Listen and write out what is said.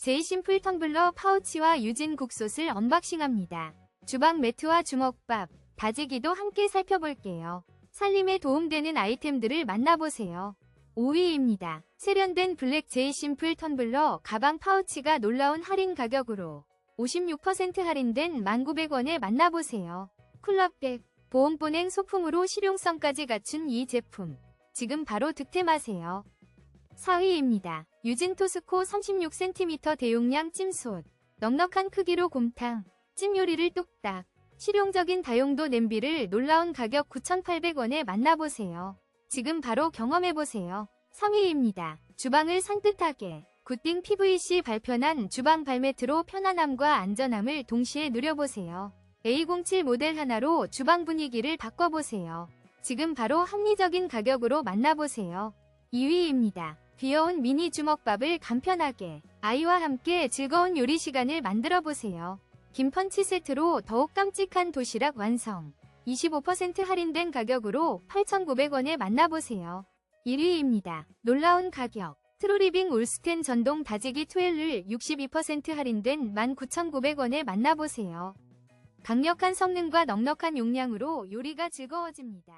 제이 심플 텀블러 파우치와 유진 국솥을 언박싱합니다. 주방 매트와 주먹밥, 다지기도 함께 살펴볼게요. 살림에 도움되는 아이템들을 만나보세요. 5위입니다. 세련된 블랙 제이 심플 텀블러 가방 파우치가 놀라운 할인 가격으로 56% 할인된 1,900원에 만나보세요. 쿨러백, 보온보냉 소품으로 실용성까지 갖춘 이 제품. 지금 바로 득템하세요. 4위입니다. 유진 토스코 36cm 대용량 찜솥. 넉넉한 크기로 곰탕, 찜 요리를 뚝딱. 실용적인 다용도 냄비를 놀라운 가격 9,800원에 만나보세요. 지금 바로 경험해보세요. 3위입니다. 주방을 산뜻하게. 굿딩 PVC 발편한 주방 발매트로 편안함과 안전함을 동시에 누려보세요. A07 모델 하나로 주방 분위기를 바꿔보세요. 지금 바로 합리적인 가격으로 만나보세요. 2위입니다. 귀여운 미니 주먹밥을 간편하게 아이와 함께 즐거운 요리 시간을 만들어 보세요. 김펀치 세트로 더욱 깜찍한 도시락 완성. 25% 할인된 가격으로 8,900원에 만나보세요. 1위입니다. 놀라운 가격. 트로리빙 올스텐 전동 다지기 투엘을 62% 할인된 19,900원에 만나보세요. 강력한 성능과 넉넉한 용량으로 요리가 즐거워집니다.